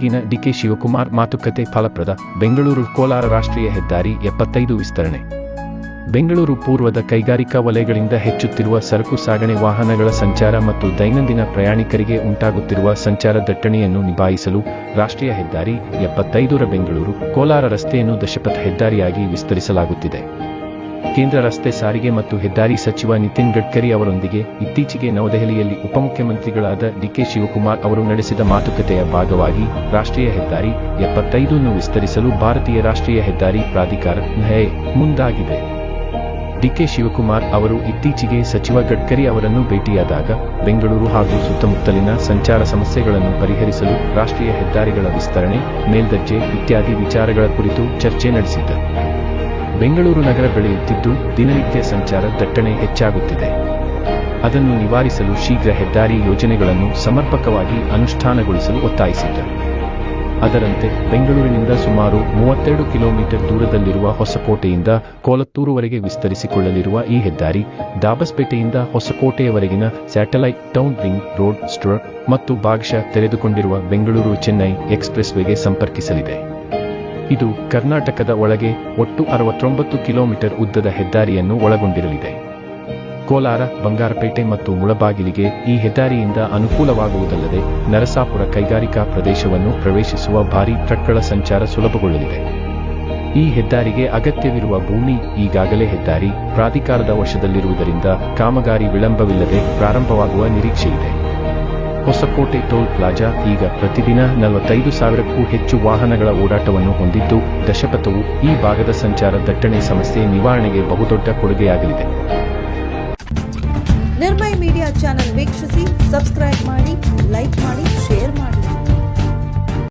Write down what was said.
ಈಗಿನ ಡಿಕೆ ಶಿವಕುಮಾರ್ ಮಾತುಕತೆ ಫಲಪ್ರದ ಬೆಂಗಳೂರು ಕೋಲಾರ ರಾಷ್ಟ್ರೀಯ ಹೆದ್ದಾರಿ ಎಪ್ಪತ್ತೈದು ವಿಸ್ತರಣೆ. ಬೆಂಗಳೂರು ಪೂರ್ವದ ಕೈಗಾರಿಕಾ ವಲಯಗಳಿಂದ ಹೆಚ್ಚುತ್ತಿರುವ ಸರಕು ಸಾಗಣೆ ವಾಹನಗಳ ಸಂಚಾರ ಮತ್ತು ದೈನಂದಿನ ಪ್ರಯಾಣಿಕರಿಗೆ ಉಂಟಾಗುತ್ತಿರುವ ಸಂಚಾರ ದಟ್ಟಣೆಯನ್ನು ನಿಭಾಯಿಸಲು ರಾಷ್ಟ್ರೀಯ ಹೆದ್ದಾರಿ ಎಪ್ಪತ್ತೈದರ ಬೆಂಗಳೂರು ಕೋಲಾರ ರಸ್ತೆಯನ್ನು ದಶಪಥ ಹೆದ್ದಾರಿಯಾಗಿ ವಿಸ್ತರಿಸಲಾಗುತ್ತಿದೆ. ಕೇಂದ್ರ ರಸ್ತೆ ಸಾರಿಗೆ ಮತ್ತು ಹೆದ್ದಾರಿ ಸಚಿವ ನಿತಿನ್ ಗಡ್ಕರಿ ಅವರೊಂದಿಗೆ ಇತ್ತೀಚೆಗೆ ನವದೆಹಲಿಯಲ್ಲಿ ಉಪಮುಖ್ಯಮಂತ್ರಿಗಳಾದ ಡಿಕೆ ಶಿವಕುಮಾರ್ ಅವರು ನಡೆಸಿದ ಮಾತುಕತೆಯ ಭಾಗವಾಗಿ ರಾಷ್ಟ್ರೀಯ ಹೆದ್ದಾರಿ ಎಪ್ಪತ್ತೈದನ್ನು ವಿಸ್ತರಿಸಲು ಭಾರತೀಯ ರಾಷ್ಟ್ರೀಯ ಹೆದ್ದಾರಿ ಪ್ರಾಧಿಕಾರ ನಹೆ ಮುಂದಾಗಿದೆ. ಡಿಕೆ ಶಿವಕುಮಾರ್ ಅವರು ಇತ್ತೀಚೆಗೆ ಸಚಿವ ಗಡ್ಕರಿ ಅವರನ್ನು ಭೇಟಿಯಾದಾಗ ಬೆಂಗಳೂರು ಹಾಗೂ ಸುತ್ತಮುತ್ತಲಿನ ಸಂಚಾರ ಸಮಸ್ಯೆಗಳನ್ನು ಪರಿಹರಿಸಲು ರಾಷ್ಟ್ರೀಯ ಹೆದ್ದಾರಿಗಳ ವಿಸ್ತರಣೆ, ಮೇಲ್ದರ್ಜೆ ಇತ್ಯಾದಿ ವಿಚಾರಗಳ ಕುರಿತು ಚರ್ಚೆ ನಡೆಸಿದ್ದರು. ಬೆಂಗಳೂರು ನಗರ ಬೆಳೆಯುತ್ತಿದ್ದು ದಿನನಿತ್ಯ ಸಂಚಾರ ದಟ್ಟಣೆ ಹೆಚ್ಚಾಗುತ್ತಿದೆ. ಅದನ್ನು ನಿವಾರಿಸಲು ಶೀಘ್ರ ಹೆದ್ದಾರಿ ಯೋಜನೆಗಳನ್ನು ಸಮರ್ಪಕವಾಗಿ ಅನುಷ್ಠಾನಗೊಳಿಸಲು ಒತ್ತಾಯಿಸಿದ್ದರು. ಅದರಂತೆ ಬೆಂಗಳೂರಿನಿಂದ ಸುಮಾರು ಮೂವತ್ತೆರಡು ಕಿಲೋಮೀಟರ್ ದೂರದಲ್ಲಿರುವ ಹೊಸಕೋಟೆಯಿಂದ ಕೋಲತ್ತೂರುವರೆಗೆ ವಿಸ್ತರಿಸಿಕೊಳ್ಳಲಿರುವ ಈ ಹೆದ್ದಾರಿ ದಾಬಸ್ಪೇಟೆಯಿಂದ ಹೊಸಕೋಟೆಯವರೆಗಿನ satellite town ring road store ಮತ್ತು ಭಾಗಶಃ ತೆರೆದುಕೊಂಡಿರುವ ಬೆಂಗಳೂರು ಚೆನ್ನೈ ಎಕ್ಸ್ಪ್ರೆಸ್ವೇಗೆ ಸಂಪರ್ಕಿಸಲಿದೆ. ಇದು ಕರ್ನಾಟಕದ ಒಳಗೆ ಒಟ್ಟು ಅರವತ್ತೊಂಬತ್ತು ಕಿಲೋಮೀಟರ್ ಉದ್ದದ ಹೆದ್ದಾರಿಯನ್ನು ಒಳಗೊಂಡಿರಲಿದೆ. ಕೋಲಾರ, ಬಂಗಾರಪೇಟೆ ಮತ್ತು ಮುಳಬಾಗಿಲಿಗೆ ಈ ಹೆದ್ದಾರಿಯಿಂದ ಅನುಕೂಲವಾಗುವುದಲ್ಲದೆ ನರಸಾಪುರ ಕೈಗಾರಿಕಾ ಪ್ರದೇಶವನ್ನು ಪ್ರವೇಶಿಸುವ ಭಾರೀ ಟ್ರಕ್ಗಳ ಸಂಚಾರ ಸುಲಭಗೊಳ್ಳಲಿದೆ. ಈ ಹೆದ್ದಾರಿಗೆ ಅಗತ್ಯವಿರುವ ಭೂಮಿ ಈಗಾಗಲೇ ಹೆದ್ದಾರಿ ಪ್ರಾಧಿಕಾರದ ವಶದಲ್ಲಿರುವುದರಿಂದ ಕಾಮಗಾರಿ ವಿಳಂಬವಿಲ್ಲದೆ ಪ್ರಾರಂಭವಾಗುವ ನಿರೀಕ್ಷೆಯಿದೆ. ಹೊಸಕೋಟೆ ಟೋಲ್ ಪ್ಲಾಜಾ ಈಗ ಪ್ರತಿದಿನ ನಲವತ್ತೈದು ಸಾವಿರಕ್ಕೂ ಹೆಚ್ಚು ವಾಹನಗಳ ಓಡಾಟವನ್ನು ಹೊಂದಿದ್ದು ದಶಪಥವು ಈ ಭಾಗದ ಸಂಚಾರ ದಟ್ಟಣೆ ಸಮಸ್ಯೆ ನಿವಾರಣೆಗೆ ಬಹುದೊಡ್ಡ ಕೊಡುಗೆಯಾಗಲಿದೆ. ನಿರ್ಮಯ ಮೀಡಿಯಾ ಚಾನೆಲ್ ವೀಕ್ಷಿಸಿ, ಸಬ್ಸ್ಕ್ರೈಬ್ ಮಾಡಿ, ಲೈಕ್ ಮಾಡಿ, ಶೇರ್ ಮಾಡಿ.